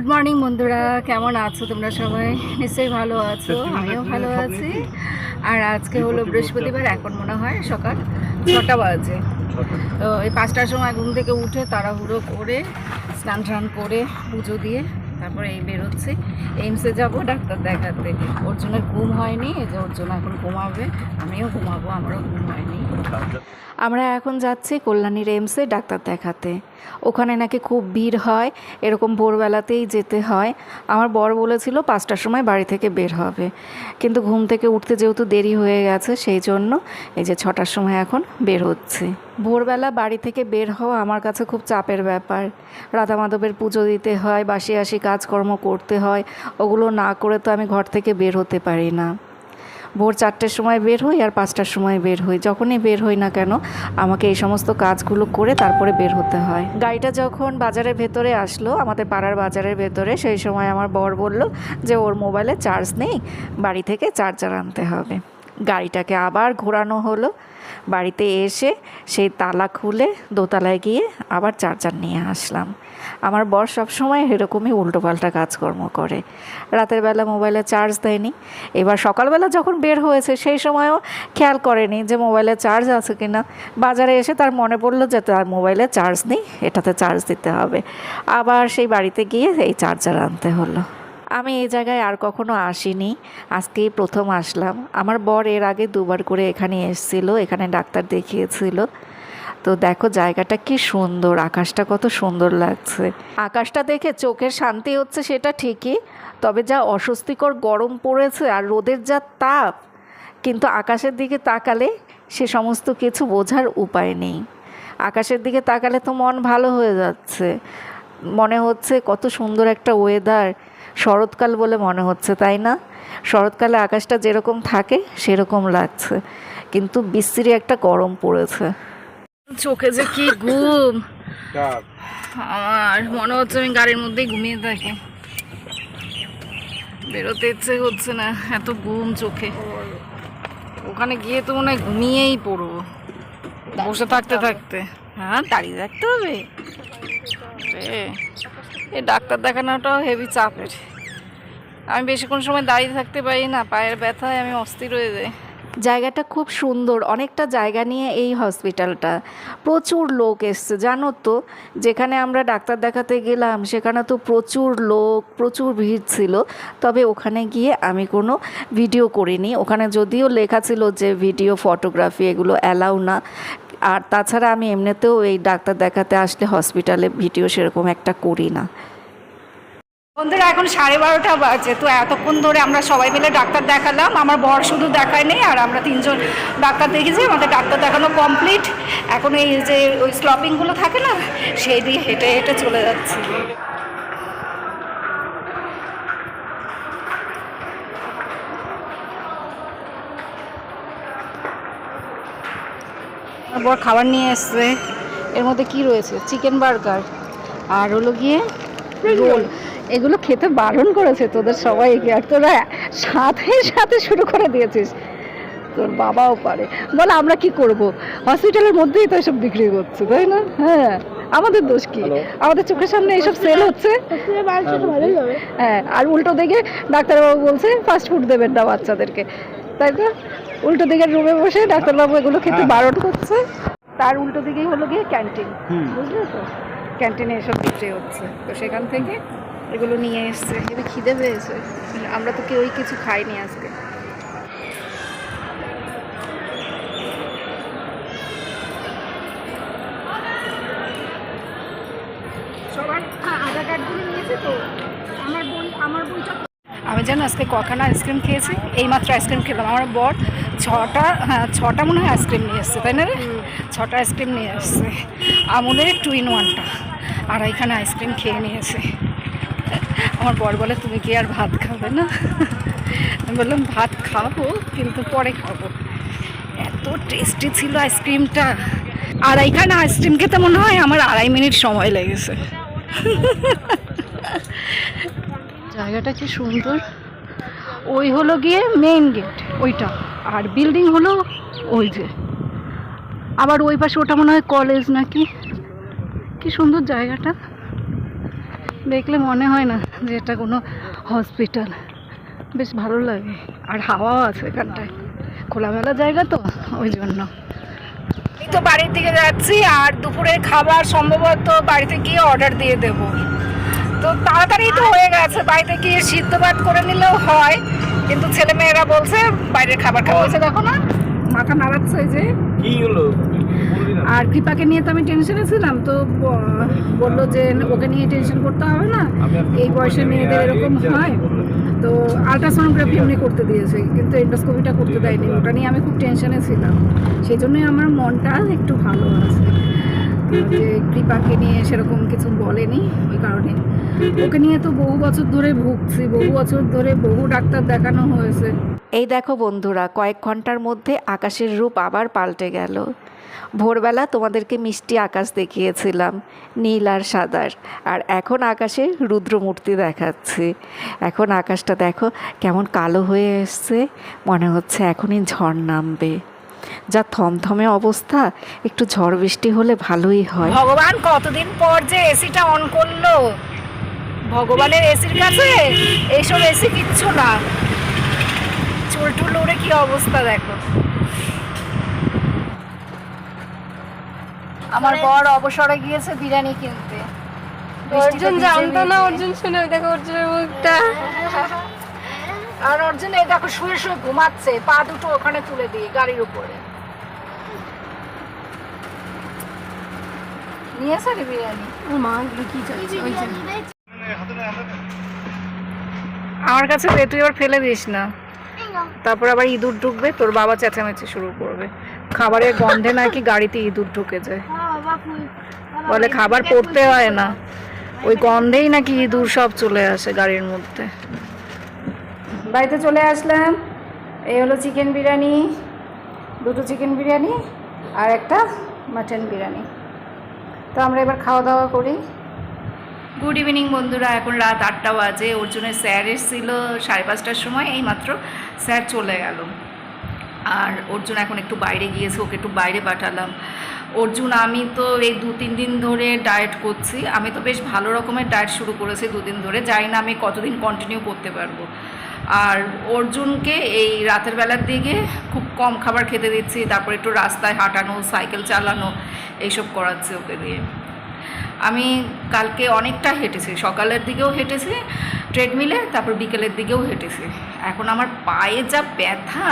Good morning বন্ধুরা। কেমন আছো তোমরা সবাই? নিশ্চয়ই ভালো আছো আমিও ভালো আছি। আর আজকে হলো বৃহস্পতিবার এখন মনে হয় সকাল ছটা বাজে। তো এই পাঁচটার সময় ঘুম থেকে উঠে তাড়াহুড়ো করে স্নান টান করে পুজো দিয়ে তারপরে এই বেরোচ্ছি। এইমসে যাব ডাক্তার দেখাতে। ওর জন্য ঘুম হয়নি যে ওর জন্য এখন ঘুমাবে। আমিও ঘুমাবো, আমারও ঘুম হয়নি। আমরা এখন যাচ্ছি কল্যাণীর এইমসে ডাক্তার দেখাতে। ওখানে নাকি খুব ভিড় হয়, এরকম ভোরবেলাতেই যেতে হয়। আমার বর বলেছিল পাঁচটার সময় বাড়ি থেকে বের হবে। কিন্তু ঘুম থেকে উঠতে যেহেতু দেরি হয়ে গেছে, সেই জন্য এই যে ছটার সময় এখন বের হচ্ছে। ভোরবেলা বাড়ি থেকে বের হওয়া আমার কাছে খুব চাপের ব্যাপার। রাধা মাধবের পুজো দিতে হয়, বাসি আসি কাজকর্ম করতে হয়, ওগুলো না করে তো আমি ঘর থেকে বের হতে পারি না। ভোর চারটের সময় বের হই আর পাঁচটার সময় বের হই। যখনই বের হই না কেন, আমাকে এই সমস্ত কাজগুলো করে তারপরে বের হতে হয়। গাড়িটা যখন বাজারের ভেতরে আসলো, আমাদের পাড়ার বাজারের ভেতরে, সেই সময় আমার বর বলল যে, ওর মোবাইলে চার্জ নেই, বাড়ি থেকে চার্জার আনতে হবে। গাড়িটাকে আবার ঘোরানো হলো। বাড়িতে এসে সেই তালা খুলে দোতলায় গিয়ে আবার চার্জার নিয়ে আসলাম। আমার বর সবসময় এরকমই উল্টোপাল্টা কাজকর্ম করে। রাতের বেলা মোবাইলে চার্জ দেয়নি। এবার সকালবেলা যখন বের হয়েছে সেই সময়ও খেয়াল করেনি যে মোবাইলে চার্জ আছে কি না বাজারে এসে তার মনে পড়ল যে তার মোবাইলে চার্জ নেই, এটাতে চার্জ দিতে হবে। আবার সেই বাড়িতে গিয়ে এই চার্জার আনতে হলো। আমি এই জায়গায় আর কখনো আসিনি। আজকেই প্রথম আসলাম। আমার বর এর আগে দুবার করে এখানে এসেছিল, এখানে ডাক্তার দেখিয়েছিল। তো দেখো জায়গাটা কি সুন্দর, আকাশটা কত সুন্দর লাগছে। আকাশটা দেখে চোখের শান্তি হচ্ছে সেটা ঠিকই, তবে যা অস্বস্তিকর গরম পড়েছে আর রোদের যা তাপ, কিন্তু আকাশের দিকে তাকালে সে সমস্ত কিছু বোঝার উপায় নেই। আকাশের দিকে তাকালে তো মন ভালো হয়ে যাচ্ছে। মনে হচ্ছে কত সুন্দর একটা ওয়েদার শরৎকাল বলে মনে হচ্ছে তাই না? শরৎকালে আকাশটা যেরকম থাকে সেরকম লাগছে। কিন্তু বিশ্রী একটা গরম পড়েছে। চোখে যে কি ঘুম। আমার মনে হচ্ছে আমি গাড়ির মধ্যেই ঘুমিয়ে থাকি। বেরোতে ইচ্ছে হচ্ছে না এত ঘুম চোখে। ওখানে গিয়ে তো মনে হয় ঘুমিয়েই পড়ব। বসে থাকতে থাকতে। হ্যাঁ দাঁড়িয়ে থাকতে হবে। এ, এই ডাক্তার দেখানোটাও হেভি চাপের। আমি বেশিক্ষণ সময় দাঁড়িয়ে থাকতে পারি না, পায়ের ব্যথায় আমি অস্থির হয়ে যাই। জায়গাটা খুব সুন্দর, অনেকটা জায়গা নিয়ে এই হসপিটালটা প্রচুর লোক এসছে, জানো তো? যেখানে আমরা ডাক্তার দেখাতে গেলাম, সেখানে তো প্রচুর লোক, প্রচুর ভিড় ছিল। তবে ওখানে গিয়ে আমি কোনো ভিডিও করিনি। ওখানে যদিও লেখা ছিল যে ভিডিও ফটোগ্রাফি এগুলো অ্যালাউ না। আর তাছাড়া আমি এমনিতেও এই ডাক্তার দেখাতে আসলে হসপিটালে ভিডিও সেরকম একটা করি না। বন্ধুরা, এখন সাড়ে বারোটা বাজে, তো এতক্ষণ ধরে আমরা সবাই মিলে ডাক্তার দেখালাম। আমার বর শুধু দেখায় নেই, আর আমরা তিনজন ডাক্তার দেখেছি আমাদের ডাক্তার দেখানো কমপ্লিট এখন এই যে ওই স্লপিংগুলো থাকে না, সেই দিয়ে হেঁটে হেঁটে চলে যাচ্ছি। বর খাবার নিয়ে এসছে। এর মধ্যে কি রয়েছে? চিকেন বার্গার আর হলো গিয়ে রোল এগুলো খেতে বারণ করেছে তোদের সবাইকে আর তোরা সাথে সাথে শুরু করে দিয়েছিস। তোর বাবাও পারে। বলে আমরা কি করব? হসপিটালের মধ্যেই তো এসব বিক্রি করছে তাই না? হ্যাঁ আমাদের দোষ কি? আমাদের চোখের সামনে এসব সেল হচ্ছে। হ্যাঁ আর উল্টো দিকে ডাক্তারবাবু বলছে ফাস্ট ফুড দেবেন না বাচ্চাদেরকে। তাই তো উল্টো দিকের রুমে বসে ডাক্তারবাবু এগুলো খেতে বারণ করছে। তার উল্টো দিকেই হলো গিয়ে ক্যান্টিন বুঝলে তো? ক্যান্টিনে এসব বিক্রি হচ্ছে। তো সেখান থেকে এগুলো নিয়ে এসছে। এবার খিদে পেয়েছে। আমরা তো কেউই কিছু খাইনি আজকে। সবার আধার কার্ডগুলো নিয়েছে তো? আমার বই আমার বইটা আমি জানো আজকে কখানা আইসক্রিম খেয়েছি এইমাত্র আইসক্রিম খেলাম। আমার বর ছটা হ্যাঁ ছটা মনে হয় আইসক্রিম নিয়ে এসছে তাই না রে? ছটা আইসক্রিম নিয়ে এসছে। আমুলের টু ইন ওয়ানটা আর এখানে আইসক্রিম খেয়ে নিয়েছে। আমার বর বলে তুমি কি আর ভাত খাবে না? আমি বললাম ভাত খাব কিন্তু পরে খাব। এত টেস্টি ছিল আইসক্রিমটা। আর এইখানে আইসক্রিম খেতে মনে হয় আমার আড়াই মিনিট সময় লেগেছে। জায়গাটা কি সুন্দর? ওই হলো গিয়ে মেইন গেট ওইটা। আর বিল্ডিং হলো ওই যে। আবার ওই পাশে ওটা মনে হয় কলেজ নাকি? কি সুন্দর জায়গাটা। দেখলে মনে হয় না যে এটা কোনো হসপিটাল বেশ ভালো লাগে। আর হাওয়াও আছে এখানটায়। খোলামেলা জায়গা তো, ওই জন্য। তো বাড়ির দিকে যাচ্ছি, আর দুপুরের খাবার সম্ভবত বাড়িতে গিয়ে অর্ডার দিয়ে দেব। তো তাড়াতাড়ি তো হয়ে গেছে বাড়িতে গিয়ে সিদ্ধ ভাত করে নিলেও হয় কিন্তু ছেলে মেয়েরা বলছে বাইরের খাবার খাওয়া হয়েছে দেখো না মাথা নাড়াচ্ছে যে। কি হলো? আর কৃপাকে নিয়ে তো আমি টেনশনে ছিলাম তো বলল যে ওকে নিয়ে টেনশন করতে হবে না এই বয়সে মেয়েদের এরকম হয়। তো আলট্রাসোনোগ্রাফি এমনি করতে দিয়েছে কিন্তু এন্ডোস্কোপিটা করতে দেয়নি ওটা নিয়ে আমি খুব টেনশনে ছিলাম। সেই জন্যই আমার মনটা একটু ভালো আছে। যে কৃপাকে নিয়ে সেরকম কিছু বলেনি ওই কারণে। ওকে নিয়ে তো বহু বছর ধরে ভুগছি, বহু বছর ধরে বহু ডাক্তার দেখানো হয়েছে। এই দেখো বন্ধুরা, কয়েক ঘণ্টার মধ্যে আকাশের রূপ আবার পাল্টে গেল। ভোরবেলা তোমাদেরকে মিষ্টি আকাশ দেখিয়েছিলাম, নীল আর সাদার, আর এখন আকাশে রুদ্রমূর্তি দেখাচ্ছি। এখন আকাশটা দেখো কেমন কালো হয়ে এসছে, মনে হচ্ছে এখনই ঝড় নামবে। যা থমথমে অবস্থা একটু ঝড় বৃষ্টি হলে ভালোই হয়। ভগবান কতদিন পর যে এসিটা অন করল? ভগবানের এসির কাছে? এইসব এসি কিচ্ছু না। চুল টুল উড়ে কি অবস্থা দেখো। আমার বর অবসরে গিয়েছে বিরিয়ানি কিনতে। অর্জুন জানতো না অর্জুন শুনে ওই দেখো অর্জুনের মুখটা। আর অর্জুন এই দেখো শুয়ে শুয়ে ঘুমাচ্ছে। পা দুটো ওখানে তুলে দিয়ে গাড়ির উপরে। নিয়েছে রে বিরিয়ানি। মা কি আমার কাছে তুই আবার ফেলে দিস না। তারপর আবার ইঁদুর ঢুকবে তোর বাবা চেঁচামেচি শুরু করবে। খাবারের গন্ধে নাকি গাড়িতে ইঁদুর ঢুকে যায়। বলে খাবার পড়তে হয় না। ওই গন্ধেই নাকি ইঁদুর সব চলে আসে গাড়ির মধ্যে। বাড়িতে চলে আসলাম। এই হলো চিকেন বিরিয়ানি, দুটো চিকেন বিরিয়ানি আর একটা মাটন বিরিয়ানি। তো আমরা এবার খাওয়া দাওয়া করি। গুড ইভিনিং বন্ধুরা, এখন রাত আটটা বাজে। অর্জুনের স্যার এসেছিল সাড়ে পাঁচটার সময়, এইমাত্র স্যার চলে গেল। আর অর্জুন এখন একটু বাইরে গিয়েছে, ওকে একটু বাইরে পাঠালাম। অর্জুন, আমি তো এই দু তিন দিন ধরে ডায়েট করছি। আমি তো বেশ ভালো রকমের ডায়েট শুরু করেছি দুদিন ধরে। জানি না আমি কতদিন কন্টিনিউ করতে পারব। আর অর্জুনকে এই রাতের বেলার দিকে খুব কম খাবার খেতে দিচ্ছি, তারপর একটু রাস্তায় হাঁটানো, সাইকেল চালানো, এইসব করাচ্ছি ওকে দিয়ে। আমি কালকে অনেকটা হেঁটেছি, সকালের দিকেও হেঁটেছি, ট্রেডমিলে, তারপর বিকেলের দিকেও হেঁটেছি। এখন আমার পায়ে যা ব্যথা,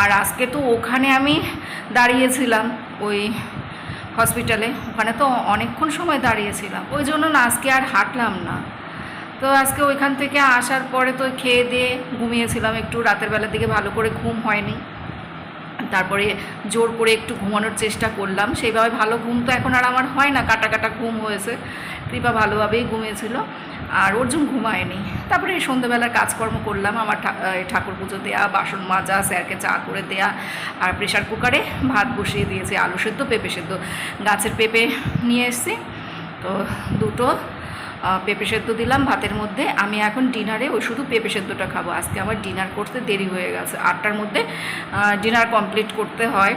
আর আজকে তো ওখানে আমি দাঁড়িয়েছিলাম, ওই হসপিটালে, ওখানে তো অনেকক্ষণ সময় দাঁড়িয়েছিলাম, ওই জন্য না আজকে আর হাঁটলাম না। তো আজকে ওইখান থেকে আসার পরে তো খেয়ে দিয়ে ঘুমিয়েছিলাম। একটু রাতের বেলার দিকে ভালো করে ঘুম হয়নি। তারপরে জোর করে একটু ঘুমানোর চেষ্টা করলাম। সেইভাবে ভালো ঘুম তো এখন আর আমার হয় না, কাটা কাটা ঘুম হয়েছে। কৃপা ভালোভাবেই ঘুমিয়েছিল। আর অর্জুন ঘুমায়নি। তারপরে এই সন্ধ্যেবেলার কাজকর্ম করলাম। আমার ঠাকুর পুজো দেয়া, বাসন মাজা, স্যারকে চা করে দেয়া আর প্রেশার কুকারে ভাত বসিয়ে দিয়েছি, আলু সেদ্ধ, পেঁপে সেদ্ধ। গাছের পেঁপে নিয়ে এসেছি। তো দুটো পেঁপে সেদ্ধ দিলাম ভাতের মধ্যে। আমি এখন ডিনারে ওই শুধু পেঁপে সেদ্ধটা খাব। আজকে আমার ডিনার করতে দেরি হয়ে গেছে। আটটার মধ্যে ডিনার কমপ্লিট করতে হয়।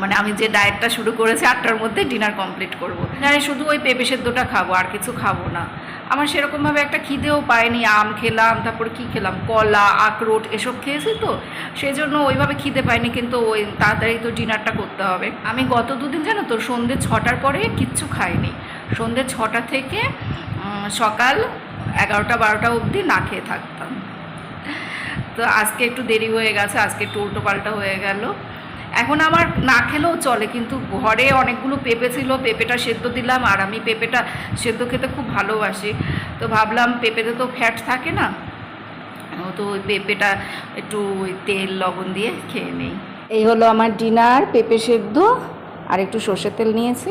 মানে আমি যে ডায়েটটা শুরু করেছি, আটটার মধ্যে ডিনার কমপ্লিট করব। ডিনারে শুধু ওই পেঁপে সেদ্ধটা খাব, আর কিছু খাব না। আমার সেরকমভাবে একটা খিদেও পায়নি। আম খেলাম, তারপর কি খেলাম? কলা, আখরোট এসব খেয়েছি তো। সেই জন্য ওইভাবে খিদে পাইনি কিন্তু ওই তাড়াতাড়ি তো ডিনারটা করতে হবে। আমি গত দুদিন জানো তো সন্ধ্যে ছটার পরে কিচ্ছু খাইনি। সন্ধ্যে ছটা থেকে সকাল এগারোটা বারোটা অবধি না খেয়ে থাকতাম। তো আজকে একটু দেরি হয়ে গেছে, আজকে একটু উল্টো পাল্টা হয়ে গেল। এখন আমার না খেলেও চলে, কিন্তু ঘরে অনেকগুলো পেঁপে ছিল, পেঁপেটা সেদ্ধ দিলাম, আর আমি পেঁপেটা সেদ্ধ খেতে খুব ভালোবাসি। তো ভাবলাম পেঁপেতে তো ফ্যাট থাকে না, তো ওই পেঁপেটা একটু ওই তেল, লবণ দিয়ে খেয়ে নেই। এই হলো আমার ডিনার, পেঁপে সেদ্ধ, আর একটু সর্ষের তেল নিয়েছি।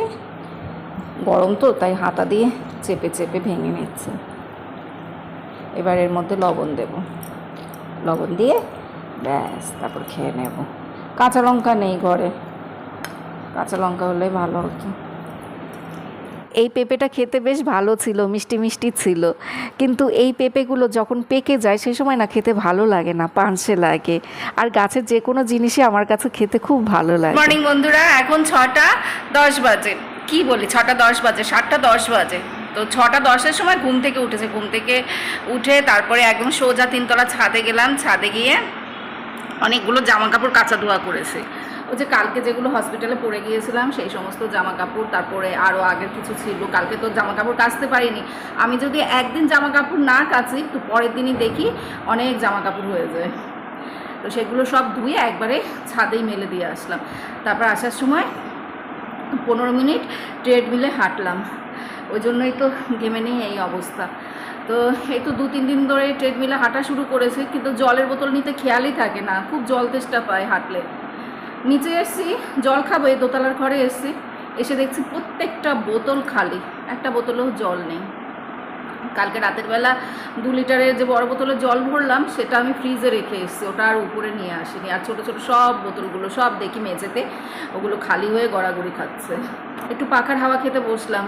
গরম তো, তাই হাতা দিয়ে চেপে চেপে ভেঙে নিচ্ছে। এবার এর মধ্যে লবণ দেব। লবণ দিয়ে ব্যাস, তারপর খেয়ে নেব। কাঁচা লঙ্কা নেই ঘরে। কাঁচা লঙ্কা হলে ভালো হতো এই পেঁপেটা খেতে বেশ ভালো ছিল, মিষ্টি মিষ্টি ছিল। কিন্তু এই পেঁপেগুলো যখন পেকে যায় সেই সময় না খেতে ভালো লাগে না, পানসে লাগে। আর গাছের যে কোনো জিনিসই আমার কাছে খেতে খুব ভালো লাগে। মর্নিং বন্ধুরা, এখন ছটা দশ বাজে। কি বলি ছটা দশ বাজে, সাতটা দশ বাজে। তো ছটা দশের সময় ঘুম থেকে উঠেছে। ঘুম থেকে উঠে তারপরে একদম সোজা তিনতলা ছাদে গেলাম। ছাদে গিয়ে অনেকগুলো জামা কাপড় কাঁচা ধোয়া করেছে। ওই যে কালকে যেগুলো হসপিটালে পড়ে গিয়েছিলাম, সেই সমস্ত জামা কাপড় তারপরে আরও আগের কিছু ছিল। কালকে তো জামা কাপড় কাচতে পারিনি। আমি যদি একদিন জামা কাপড় না কাচি তো পরের দিনই দেখি অনেক জামা কাপড় হয়ে যায়। তো সেগুলো সব ধুয়ে একবারে ছাদেই মেলে দিয়ে আসলাম। তারপর আসার সময় পনেরো মিনিট ট্রেডমিলে হাঁটলাম। ওই জন্যই তো ঘেমে নেই এই অবস্থা। তো এই তো দু তিন দিন ধরে ট্রেডমিলে হাঁটা শুরু করেছে, কিন্তু জলের বোতল নিতে খেয়ালই থাকে না, খুব জল তেষ্টা পায় হাঁটলে। নিচে এসছি, জল খাব, এই দোতলার ঘরে এসছি, এসে দেখছি প্রত্যেকটা বোতল খালি, একটা বোতলেও জল নেই। কালকে রাতের বেলা দু লিটারের যে বড় বোতলে জল ভরলাম, সেটা আমি ফ্রিজে রেখে এসেছি, ওটা আর উপরে নিয়ে আসিনি। আর ছোটো ছোটো সব বোতলগুলো, সব দেখি মেঝেতে, ওগুলো খালি হয়ে গড়াগড়ি খাচ্ছে। একটু পাখার হাওয়া খেতে বসলাম।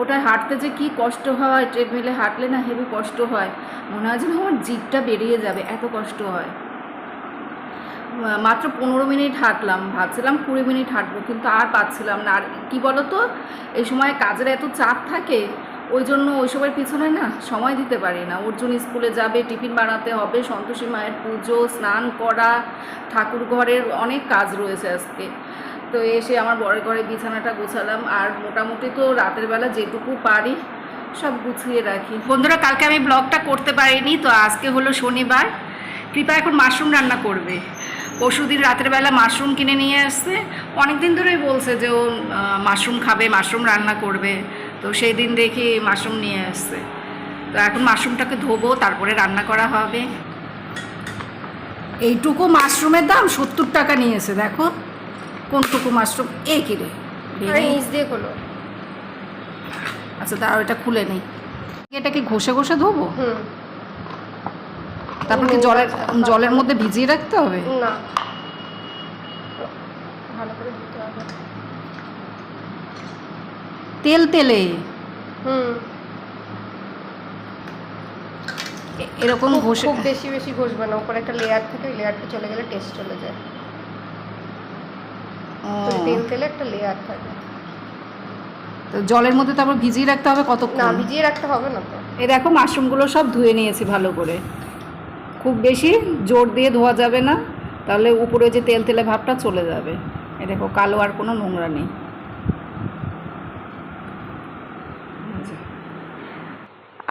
ওটায় হাঁটতে যে কি কষ্ট হয় ট্রেডমিলে হাঁটলে না হেভি কষ্ট হয়। মনে হয় যেন আমার জিভটা বেরিয়ে যাবে, এত কষ্ট হয়। মাত্র পনেরো মিনিট হাঁটলাম, ভাবছিলাম কুড়ি মিনিট হাঁটবো, কিন্তু আর পাচ্ছিলাম না। আর কী বলো তো এই সময় কাজের এত চাপ থাকে ওই জন্য ওইসবের পিছনে না সময় দিতে পারি না। অর্জুন স্কুলে যাবে, টিফিন বানাতে হবে, সন্তোষী মায়ের পুজো, স্নান করা, ঠাকুর ঘরের অনেক কাজ রয়েছে আজকে। তো এসে আমার বরের ঘরে বিছানাটা গোছালাম আর মোটামুটি তো রাতের বেলা যেটুকু পারি সব গুছিয়ে রাখি। বন্ধুরা, কালকে আমি ব্লগটা করতে পারিনি, তো আজকে হলো শনিবার। কৃপা এখন মাশরুম রান্না করবে। পরশুদিন রাতের বেলা মাশরুম কিনে নিয়ে আসছে। অনেক দিন ধরেই বলছে যে ও মাশরুম খাবে, মাশরুম রান্না করবে। তো সেই দিন দেখি মাশরুম নিয়ে আসছে। তো এখন মাশরুমটাকে ধোবো তারপরে রান্না করা হবে। এইটুকু মাশরুমের দাম সত্তর টাকা নিয়েছে দেখো। কোনটুকু মাশরুম? এ কিরে খোলো। আচ্ছা তার এটা খুলে নেই। এটা কি ঘষে ঘষে ধোবো? হুম। তারপর কি জলের জলের মধ্যে ভিজিয়ে রাখতে হবে? না। ভালো করে দিতে হবে তেল তেলে। হুম। এরকম ঘষে খুব বেশি বেশি ঘষবে না উপরে একটা লেয়ার থাকে ওই লেয়ারটা চলে গেলে টেস্ট চলে যায়। তেল তেলে একটা লেয়ার থাকে। তো জলের মধ্যে তারপর ভিজিয়ে রাখতে হবে না কতক্ষণ ভিজিয়ে রাখতে হবে না তো। এই দেখো মাশরুমগুলো সব ধুয়ে নিয়েছি ভালো করে। খুব বেশি জোর দিয়ে ধোয়া যাবে না তাহলে উপরে যে তেল তেলে ভাবটা চলে যাবে। এ দেখো কালো আর কোনো নোংরা নেই।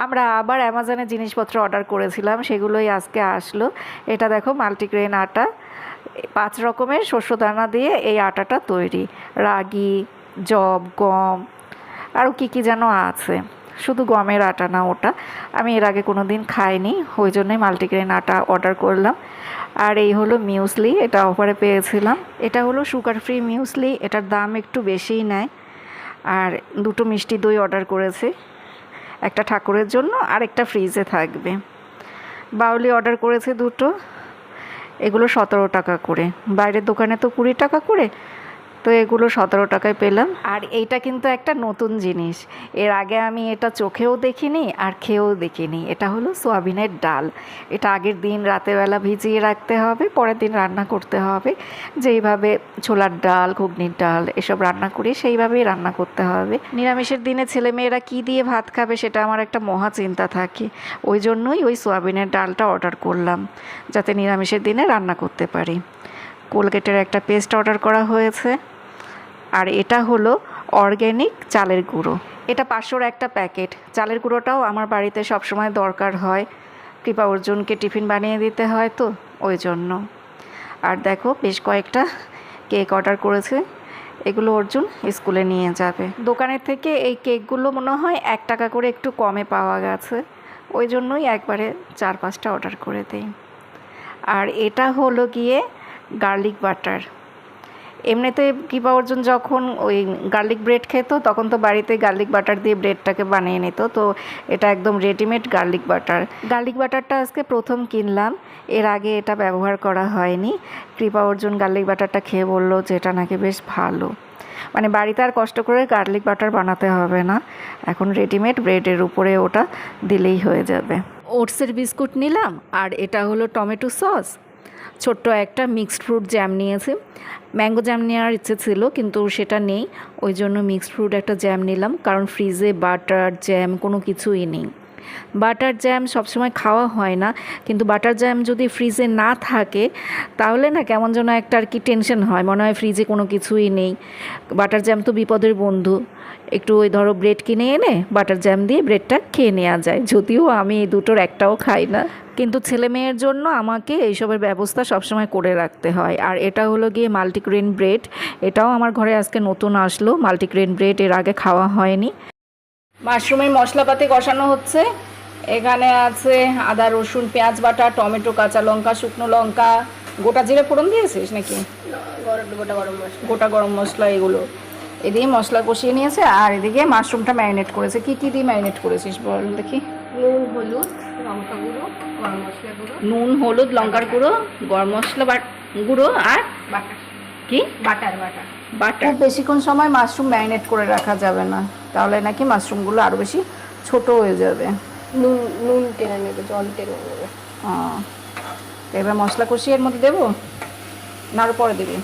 আমরা আবার অ্যামাজনে জিনিসপত্র অর্ডার করেছিলাম, সেগুলোই আজকে আসলো। এটা দেখো মাল্টিগ্রেন আটা, পাঁচ রকমের শস্য দানা দিয়ে এই আটাটা তৈরি। রাগি, জব, গম, আরও কী কী যেন আছে। শুধু গমের আটা না ওটা। আমি এর আগে কোনো দিন খাইনি, ওই জন্যই মাল্টিগ্রেন আটা অর্ডার করলাম। আর এই হলো মিউসলি এটা অফারে পেয়েছিলাম। এটা হলো সুগার ফ্রি মিউসলি এটার দাম একটু বেশিই নেয়। আর দুটো মিষ্টি দই অর্ডার করেছি। একটা ঠাকুরের জন্য আর একটা ফ্রিজে থাকবে। বাউলি অর্ডার করেছে দুটো। এগুলো সতেরো টাকা করে। বাইরের দোকানে তো কুড়ি টাকা করে। তো এগুলো সতেরো টাকায় পেলাম। আর এইটা কিন্তু একটা নতুন জিনিস। এর আগে আমি এটা চোখেও দেখিনি আর খেয়েও দেখিনি। এটা হলো সোয়াবিনের ডাল। এটা আগের দিন রাতেরবেলা ভিজিয়ে রাখতে হবে, পরের দিন রান্না করতে হবে। যেইভাবে ছোলার ডাল, ঘুগনির ডাল এসব রান্না করি, সেইভাবেই রান্না করতে হবে। নিরামিষের দিনে ছেলেমেয়েরা কী দিয়ে ভাত খাবে সেটা আমার একটা মহা চিন্তা থাকে। ওই জন্যই ওই সোয়াবিনের ডালটা অর্ডার করলাম, যাতে নিরামিষের দিনে রান্না করতে পারি। কোলগেটের একটা পেস্ট অর্ডার করা হয়েছে। আর এটা হলো অর্গ্যানিক চালের গুঁড়ো। এটা পাঁচশোর একটা প্যাকেট। চালের গুঁড়োটাও আমার বাড়িতে সবসময় দরকার হয়। কৃপা অর্জুনকে টিফিন বানিয়ে দিতে হয় তো, ওই জন্য। আর দেখো, বেশ কয়েকটা কেক অর্ডার করেছে। এগুলো অর্জুন স্কুলে নিয়ে যাবে। দোকানের থেকে এই কেকগুলো মনে হয় এক টাকা করে একটু কমে পাওয়া গেছে। ওই জন্যই একবারে চার পাঁচটা অর্ডার করে দিই। আর এটা হলো গিয়ে গার্লিক বাটার। এমনিতে কৃপা অর্জুন যখন ওই গার্লিক ব্রেড খেত, তখন তো বাড়িতে গার্লিক বাটার দিয়ে ব্রেডটাকে বানিয়ে নিত। তো এটা একদম রেডিমেড গার্লিক বাটার। গার্লিক বাটারটা আজকে প্রথম কিনলাম। এর আগে এটা ব্যবহার করা হয়নি। কৃপা অর্জুন গার্লিক বাটারটা খেয়ে বলল যে এটা নাকি বেশ ভালো। মানে বাড়িতে আর কষ্ট করে গার্লিক বাটার বানাতে হবে না। এখন রেডিমেড ব্রেডের উপরে ওটা দিলেই হয়ে যাবে। ওটসের বিস্কুট নিলাম আর এটা হলো টমেটো সস। ছোট্ট একটা মিক্সড ফ্রুট জ্যাম নিয়েছি। ম্যাঙ্গো জ্যাম নেওয়ার ইচ্ছে ছিল, কিন্তু সেটা নেই। ওই জন্য মিক্সড ফ্রুট একটা জ্যাম নিলাম, কারণ ফ্রিজে বাটার জ্যাম কোনো কিছুই নেই। বাটার জ্যাম সবসময় খাওয়া হয় না, কিন্তু বাটার জ্যাম যদি ফ্রিজে না থাকে, তাহলে না কেমন যেন একটা আর কি টেনশন হয়। মনে হয় ফ্রিজে কোনো কিছুই নেই। বাটার জ্যাম তো বিপদের বন্ধু। একটু ওই ধরো ব্রেড কিনে এনে বাটার জ্যাম দিয়ে ব্রেডটা খেয়ে নেওয়া যায়। যদিও আমি এই দুটোর একটাও খাই না। কিন্তু ছেলে মেয়ের জন্য আমাকে এইসবের ব্যবস্থা সবসময় করে রাখতে হয়। আর এটা হলো গিয়ে মাল্টিগ্রেন ব্রেড। এটাও আমার ঘরে আজকে নতুন আসলো। মাল্টিগ্রেন ব্রেড এর আগে খাওয়া হয়নি। মাশরুমের মশলাপাতি কষানো হচ্ছে। এখানে আছে আদা রসুন পেঁয়াজ বাটা টমেটো কাঁচা লঙ্কা শুকনো লঙ্কা। গোটা জিরে ফোড়ন দিয়েছিস নাকি? গোটা গরম মশলা। গোটা গরম মশলা এগুলো। এদিকে মশলা কষিয়ে নিয়েছে আর এদিকে মাশরুমটা ম্যারিনেট করেছে। কি কি দিয়ে ম্যারিনেট করেছিস বল দেখি। নুন হলুদ লঙ্কা গুঁড়ো গরম মশলা গুঁড়ো। নুন হলুদ লঙ্কার গুঁড়ো গরম মশলা বাট গুঁড়ো আর বাটার। কি? Butter butter. বাটার। বেশিক্ষণ সময় মাশরুম ম্যারিনেট করে রাখা যাবে না। তাহলে নাকি মাশরুমগুলো আরও বেশি ছোট হয়ে যাবে। নুন নুন টেনে নেবে জল টেনে নেবে। এবার মশলা কষিয়ে এর মধ্যে দেবো? না আরও পরে দিবি।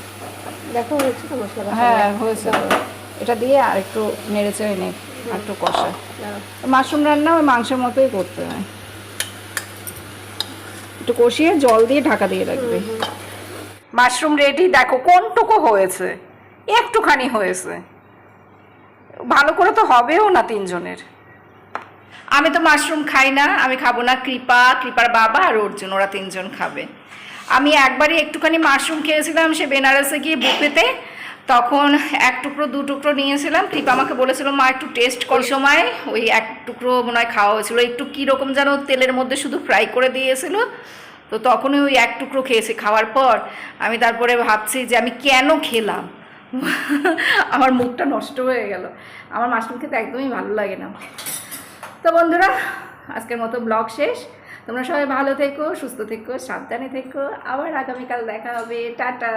দেখো হয়েছে তো মশলা হ্যাঁ হয়েছে। এটা দিয়ে আর একটু নেড়ে চেড়ে নে আর একটু কষা। মাশরুম রান্না ওই মাংসের মতোই করতে হয়। একটু কষিয়ে জল দিয়ে ঢাকা দিয়ে রাখবে। মাশরুম রেডি দেখো কোন কোনটুকু হয়েছে। একটুখানি হয়েছে। ভালো করে তো হবেও না তিনজনের। আমি তো মাশরুম খাই না, আমি খাব না কৃপা, কৃপার বাবা আর অর্জুন, ওরা তিনজন খাবে। আমি একবারই একটুখানি মাশরুম খেয়েছিলাম, সে বেনারসে গিয়ে বুফেতে, তখন এক টুকরো, দু টুকরো নিয়েছিলাম। কৃপা আমাকে বলেছিল, মা, একটু টেস্ট করি। সময় ওই এক টুকরো মনে হয় খাওয়া হয়েছিল। একটু কীরকম যেন তেলের মধ্যে শুধু ফ্রাই করে দিয়েছিল। তো তখনই ওই এক টুকরো খেয়েছি খাওয়ার পর। আমি তারপরে ভাবছি যে আমি কেন খেলাম? আমার মুখটা নষ্ট হয়ে গেল। আমার মাশরুম খেতে একদমই ভালো লাগে না। তো বন্ধুরা, আজকের মতো ব্লগ শেষ। তোমরা সবাই ভালো থেকো, সুস্থ থেকো, সাবধানে থেকো। আবার আগামীকাল দেখা হবে। টাটা।